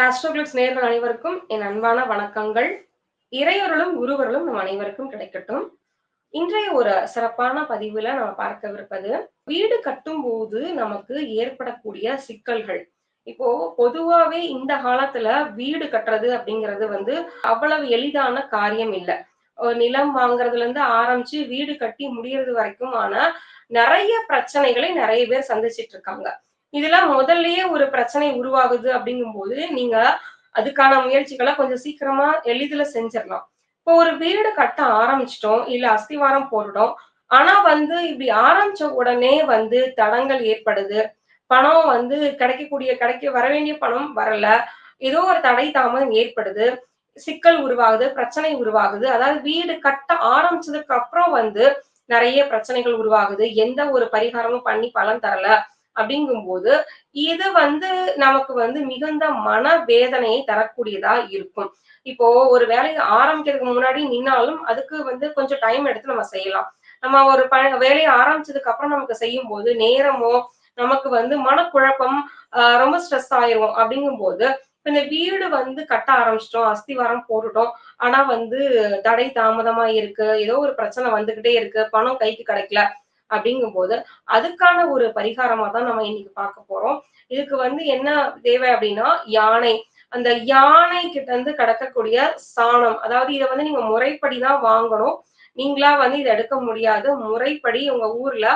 ஆஸ்ட்ரோகிளிப்ஸ் நேர்கள் அனைவருக்கும் என் அன்பான வணக்கங்கள். இறையொருளும் குருவருளும் நம் அனைவருக்கும் கிடைக்கட்டும். இன்றைய ஒரு சிறப்பான பதிவுல நம்ம பார்க்கவிருப்பது வீடு கட்டும் போது நமக்கு ஏற்படக்கூடிய சிக்கல்கள். இப்போ பொதுவாவே இந்த காலத்துல வீடு கட்டுறது அப்படிங்கிறது வந்து அவ்வளவு எளிதான காரியம் இல்லை. நிலம் வாங்குறதுல இருந்து ஆரம்பிச்சு வீடு கட்டி முடியறது வரைக்கும் ஆனா நிறைய பிரச்சனைகளை நிறைய பேர் சந்திச்சிட்டு இருக்காங்க. இதெல்லாம் முதல்லயே ஒரு பிரச்சனை உருவாகுது அப்படிங்கும்போது நீங்க அதுக்கான முயற்சிகளை கொஞ்சம் சீக்கிரமா எளிதில செஞ்சிடலாம். இப்போ ஒரு வீடு கட்ட ஆரம்பிச்சிட்டோம் இல்ல அஸ்திவாரம் போட்டுட்டோம் ஆனா வந்து இப்படி ஆரம்பிச்ச உடனே வந்து தடங்கள் ஏற்படுது. பணம் வந்து கிடைக்கக்கூடிய கிடைக்க வர வேண்டிய பணம் வரல. ஏதோ ஒரு தடை தாமதம் ஏற்படுது. சிக்கல் உருவாகுது பிரச்சனை உருவாகுது. அதாவது வீடு கட்ட ஆரம்பிச்சதுக்கு அப்புறம் வந்து நிறைய பிரச்சனைகள் உருவாகுது. எந்த ஒரு பரிகாரமும் பண்ணி பலன் தரல. அப்படிங்கும்போது இது வந்து நமக்கு வந்து மிகுந்த மன வேதனையை தரக்கூடியதா இருக்கும். இப்போ ஒரு வேலையை ஆரம்பிக்கிறதுக்கு முன்னாடி நின்னாலும் அதுக்கு வந்து கொஞ்சம் டைம் எடுத்து நம்ம செய்யலாம். நம்ம ஒரு ப வேலையை ஆரம்பிச்சதுக்கு அப்புறம் நமக்கு செய்யும் போது நேரமோ நமக்கு வந்து மனக்குழப்பம் ரொம்ப ஸ்ட்ரெஸ் ஆயிரும். அப்படிங்கும்போது இந்த வீடு வந்து கட்ட ஆரம்பிச்சிட்டோம் அஸ்திவாரம் போட்டுட்டோம். ஆனா வந்து தடை தாமதமா இருக்கு ஏதோ ஒரு பிரச்சனை வந்துகிட்டே இருக்கு. பணம் கைக்கு கிடைக்கல. அப்படிங்கும் போது அதுக்கான ஒரு பரிகாரமா தான் நம்ம இன்னைக்கு பார்க்க போறோம். இதுக்கு வந்து என்ன தேவை அப்படின்னா யானை. அந்த யானை கிட்ட இருந்து கிடக்கக்கூடிய சாணம் அதாவது இதை வந்து நீங்க முறைப்படி தான் வாங்கணும். நீங்களா வந்து இதை எடுக்க முடியாது. முறைப்படி உங்க ஊர்ல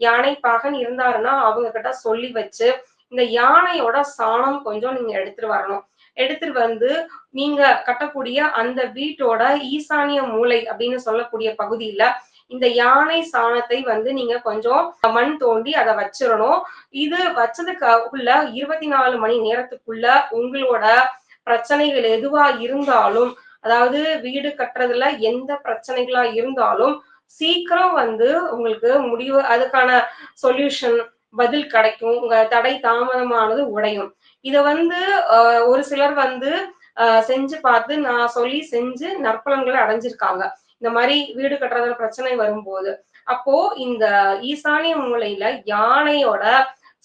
யானை பாகன் இருந்தாருன்னா அவங்க கிட்ட சொல்லி வச்சு இந்த யானையோட சாணம் கொஞ்சம் நீங்க எடுத்துட்டு வரணும். எடுத்துட்டு வந்து நீங்க கட்டக்கூடிய அந்த வீட்டோட ஈசானிய மூலை அப்படின்னு சொல்லக்கூடிய பகுதியில இந்த யானை சாணத்தை வந்து நீங்க கொஞ்சம் மண் தோண்டி அதை வச்சிடணும். இது வச்சதுக்குள்ள இருபத்தி நாலு மணி நேரத்துக்குள்ள உங்களோட பிரச்சனைகள் எதுவா இருந்தாலும் அதாவது வீடு கட்டுறதுல எந்த பிரச்சனைகளா இருந்தாலும் சீக்கிரம் வந்து உங்களுக்கு முடிவு அதுக்கான சொல்யூஷன் பதில் கிடைக்கும். உங்க தடை தாமதமானது உடையும். இத வந்து ஒரு சிலர் வந்து செஞ்சு பார்த்து நான் சொல்லி செஞ்சு நற்பலன்களை அடைஞ்சிருக்காங்க. இந்த மாதிரி வீடு கட்டுறதுல பிரச்சனை வரும்போது அப்போ இந்த ஈசானிய மூலையில யானையோட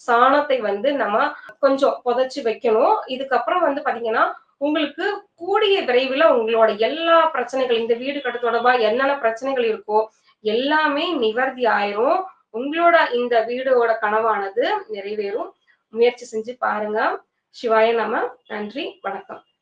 சாணத்தை வந்து நம்ம கொஞ்சம் புதைச்சு வைக்கணும். இதுக்கப்புறம் வந்து பாத்தீங்கன்னா உங்களுக்கு கூடிய விரைவில் உங்களோட எல்லா பிரச்சனைகள் இந்த வீடு கட்ட தொடர்பா என்னென்ன பிரச்சனைகள் இருக்கோ எல்லாமே நிவர்த்தி ஆயிரும். உங்களோட இந்த வீடோட கனவானது நிறைவேறும். முயற்சி செஞ்சு பாருங்க. சிவாய நம. நன்றி. வணக்கம்.